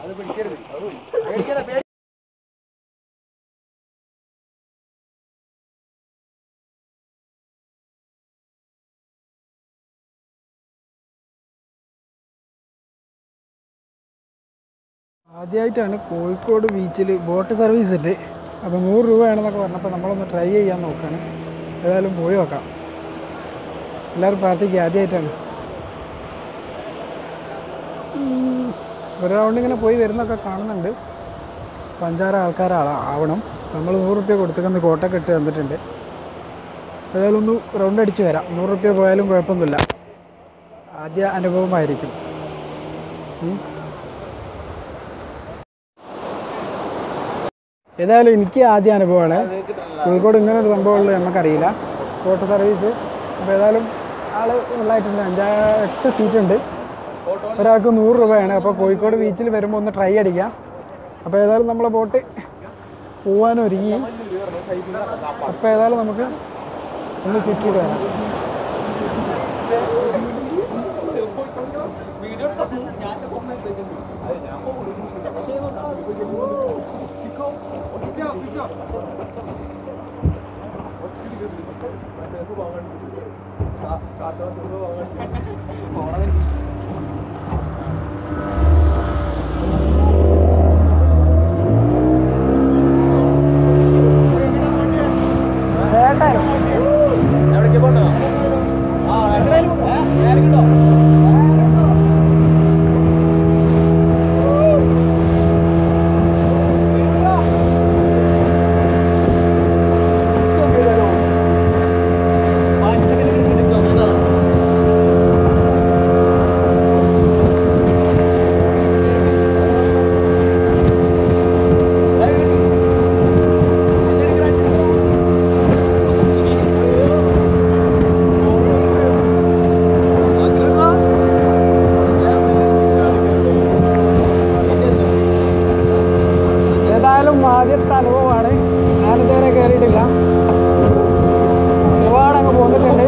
അത് പിടിക്കരുത്. പേടിക്കണ്ട പേടി ആദ്യമായിട്ടാണ് കോഴിക്കോട് ബീച്ചിൽ ബോട്ട് സർവീസ് ഉണ്ട് അപ്പോൾ നൂറ് രൂപയാണെന്നൊക്കെ പറഞ്ഞപ്പോൾ നമ്മളൊന്ന് ട്രൈ ചെയ്യാൻ നോക്കുകയാണ് ഏതായാലും പോയി നോക്കാം. എല്ലാവരും പ്രാർത്ഥിക്കുക ആദ്യമായിട്ടാണ് ഒരു റൗണ്ട് ഇങ്ങനെ പോയി വരുന്നൊക്കെ കാണുന്നുണ്ട്. പഞ്ചാര ആൾക്കാർ ആവണം. നമ്മൾ നൂറ് റുപ്യ കൊടുത്തേക്കുന്ന കോട്ടൊക്കെ ഇട്ട് തന്നിട്ടുണ്ട്. ഏതായാലും ഒന്ന് റൗണ്ട് അടിച്ച് വരാം. നൂറ് റുപ്യ പോയാലും കുഴപ്പമൊന്നുമില്ല. ആദ്യ അനുഭവമായിരിക്കും. ഏതായാലും എനിക്ക് ആദ്യ അനുഭവമാണ്. കോഴിക്കോട് ഇങ്ങനെ ഒരു സംഭവമുള്ളത് നമുക്കറിയില്ല. കോട്ട സർവീസ് അപ്പോൾ ഏതായാലും ആൾ നല്ലതായിട്ടുണ്ട് അഞ്ചാ എട്ട് സീറ്റ് ഉണ്ട്. ഒരാൾക്ക് നൂറ് രൂപയാണ്. അപ്പോൾ കോഴിക്കോട് ബീച്ചിൽ വരുമ്പോൾ ഒന്ന് ട്രൈ അടിക്കാം. അപ്പോൾ ഏതായാലും നമ്മളെ ബോട്ട് പോവാനൊരുങ്ങി അപ്പോൾ ഏതായാലും നമുക്ക് ഒന്ന് ചുറ്റിയിട്ട് വരാം. ഏട്ടാ あっ! ഏതായാലും ആദ്യത്തെ അനുഭവമാണ്. ഞാനിതുവരെ കയറിയിട്ടില്ല. ഒരുപാട് അങ്ങ് പോന്നിട്ടുണ്ട്.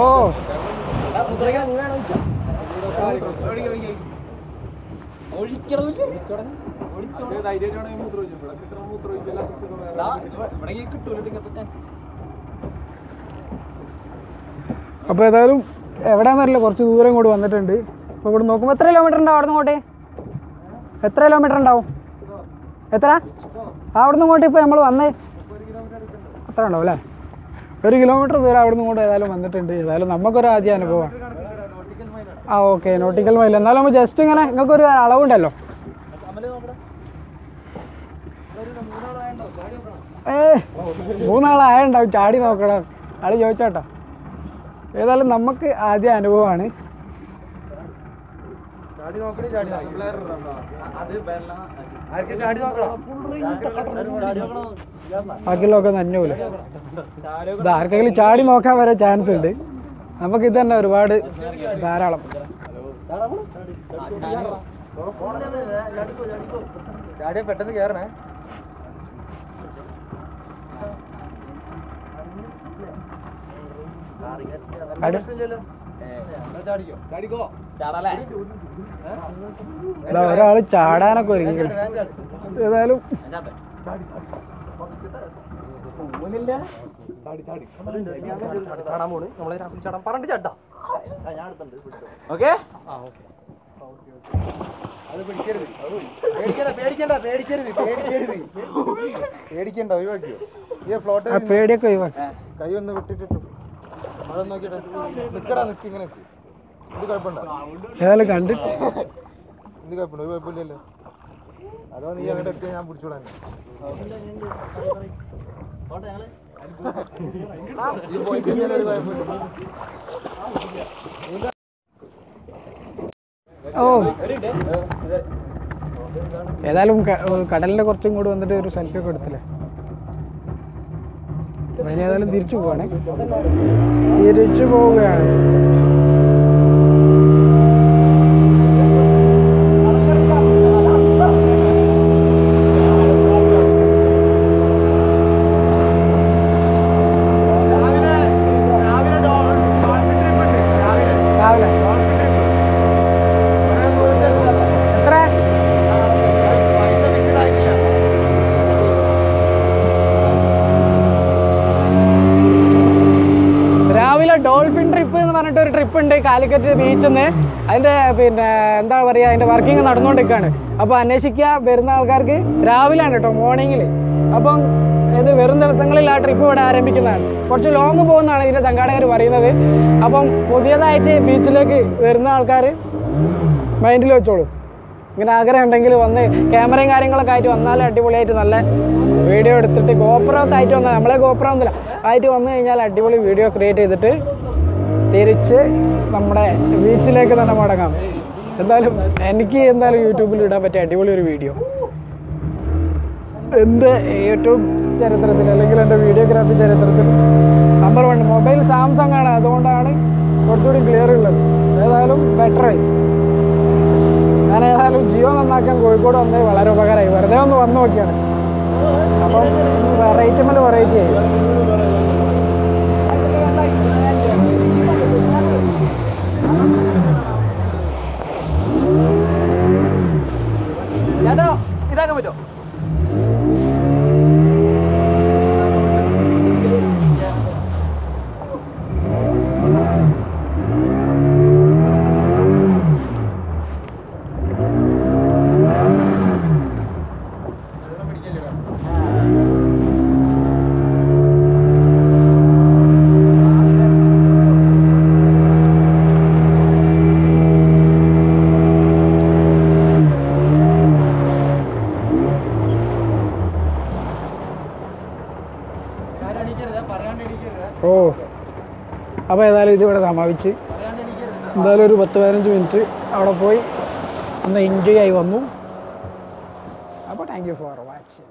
ഓ. അപ്പോൾ ഏതായാലും എവിടെയാണെന്നറിയില്ല കുറച്ച് ദൂരം ഇങ്ങോട്ട് വന്നിട്ടുണ്ട്. അപ്പോൾ ഇവിടെ നോക്കുമ്പോൾ എത്ര കിലോമീറ്റർ ഉണ്ടാവും അവിടെ നിന്ന് ഇങ്ങോട്ട്? എത്ര കിലോമീറ്റർ ഉണ്ടാവും? എത്ര? അവിടെ നിന്ന് ഇങ്ങോട്ട് ഇപ്പോൾ നമ്മൾ വന്നേ? അത്ര ഉണ്ടാവും അല്ലേ? ഒരു കിലോമീറ്റർ ദൂരം അവിടെ നിന്ന് ഇങ്ങോട്ട് ഏതായാലും വന്നിട്ടുണ്ട്. ഏതായാലും നമുക്കൊരു ആദ്യ അനുഭവമാണ്. ആ ഓക്കെ നോട്ടിക്കൽ മൈൽ എന്നാലും നമ്മൾ ജസ്റ്റ് ഇങ്ങനെ നിങ്ങൾക്ക് ഒരു അളവുണ്ടല്ലോ. ഏ മൂന്നാളായുണ്ടാവും ചാടി നോക്കണം. ആൾ ചോദിച്ചോട്ടോ. ഏതായാലും നമുക്ക് ആദ്യ അനുഭവമാണ്. ചാടി നോക്കണേ ചാടി ആർക്ക് ചാടി നോക്കണം? ബാക്കിയുള്ളതൊക്കെ നന്നൂല ഇത് ആർക്കെങ്കിലും ചാടി നോക്കാൻ വരെ ചാൻസ് ഉണ്ട്. നമുക്ക് ഇത് തന്നെ ഒരുപാട് ധാരാളം. ചാടിയാ പെട്ടെന്ന് ഇതാ ഒരാൾ ചാടാനൊക്കെ ഒരുങ്ങി. ഏതായാലും. ചാടാൻ പോണ്. നമ്മളെ ചാടാൻ പറഞ്ഞിട്ട് ചാട്ടാ ഓക്കെ? അത് പിടിക്കരുത്. പേടിക്കണ്ട പേടിക്കണ്ട പേടിക്കരുത് പേടിക്കരുത്. പേടിക്കണ്ട ഒഴിവാക്കിയോ? ഈ ഫ്ലോട്ട് ആ പേടിയൊക്കെ ഒഴിവാക്കി. കൈ ഒന്ന് വിട്ടിട്ടിട്ടു. അവിടെ നോക്കിട്ടെ നിക്കടാ നിക്ക് ഇങ്ങനെ. ഇത് കുഴപ്പമുണ്ടോ? ഏതായാലും കണ്ടിട്ട്. ഇത് കുഴപ്പമുണ്ടോ? ഒരു കുഴപ്പമില്ലല്ലോ. അതോ നീ അങ്ങോട്ട് എത്തിയാൽ ഞാൻ പിടിച്ചോളാൻ ഓ. ഏതായാലും കടലിന്റെ കുറച്ചും കൂടി വന്നിട്ട് ഒരു സെൽഫി ഒക്കെ എടുത്തില്ലേ? അതിനേതായാലും തിരിച്ചു പോവാണേ. തിരിച്ചു പോവുകയാണ് എന്ന് പറഞ്ഞിട്ട് ഒരു ട്രിപ്പ് ഉണ്ട് കാലിക്കറ്റ് ബീച്ചിൽ നിന്ന് അതിന്റെ പിന്നെ എന്താ പറയുക അതിന്റെ വർക്കിംഗ് നടന്നുകൊണ്ടിരിക്കുകയാണ് അപ്പോൾ അന്വേഷിക്കുക വരുന്ന ആൾക്കാർക്ക് രാവിലെയാണ് കേട്ടോ മോർണിംഗിൽ അപ്പം ഇത് വെറും ദിവസങ്ങളിൽ ആ ട്രിപ്പ് ഇവിടെ ആരംഭിക്കുന്നതാണ്. കുറച്ച് ലോങ് പോകുന്നതാണ് ഇതിന്റെ സംഘാടകർ പറയുന്നത്. അപ്പം പുതിയതായിട്ട് ബീച്ചിലേക്ക് വരുന്ന ആൾക്കാർ മൈൻഡിൽ വെച്ചോളൂ. ഇങ്ങനെ ആഗ്രഹം ഉണ്ടെങ്കിൽ വന്ന് ക്യാമറയും കാര്യങ്ങളൊക്കെ ആയിട്ട് വന്നാൽ അടിപൊളിയായിട്ട് നല്ല വീഡിയോ എടുത്തിട്ട് ഗോപ്രോ ഒക്കെ ആയിട്ട് വന്നാൽ നമ്മളെ ഗോപ്രോ ഒന്നുമില്ല. ആയിട്ട് വന്നു കഴിഞ്ഞാൽ അടിപൊളി വീഡിയോ ക്രിയേറ്റ് ചെയ്തിട്ട് തിരിച്ച് നമ്മുടെ ബീച്ചിലേക്ക് തന്നെ മടങ്ങാം. എന്തായാലും എനിക്ക് എന്തായാലും യൂട്യൂബിൽ ഇടാൻ പറ്റിയ അടിപൊളി ഒരു വീഡിയോ. എന്റെ യൂട്യൂബ് ചരിത്രത്തിൽ അല്ലെങ്കിൽ എന്റെ വീഡിയോഗ്രാഫി ചരിത്രത്തിൽ നമ്പർ വൺ മൊബൈൽ സാംസങ് ആണ്. അതുകൊണ്ടാണ് കുറച്ചുകൂടി ക്ലിയർ ഉള്ളത്. ഏതായാലും ബെറ്റർ ഞാൻ ഏതായാലും ജിയോ നന്നാക്കാൻ കോഴിക്കോട് വന്നത് വളരെ ഉപകാരമായി. വെറുതെ ഒന്ന് വന്നു നോക്കിയാണ്. അപ്പം വെറൈറ്റി മേലെ വെറൈറ്റി ആയി. ഓ. അപ്പോൾ ഏതായാലും ഇതിവിടെ സമാപിച്ച്. എന്തായാലും ഒരു പത്ത് പതിനഞ്ച് മിനിറ്റ് അവിടെ പോയി. ഒന്ന് എൻജോയ് ആയി വന്നു. അപ്പോൾ താങ്ക് യു ഫോർ വാച്ചിങ്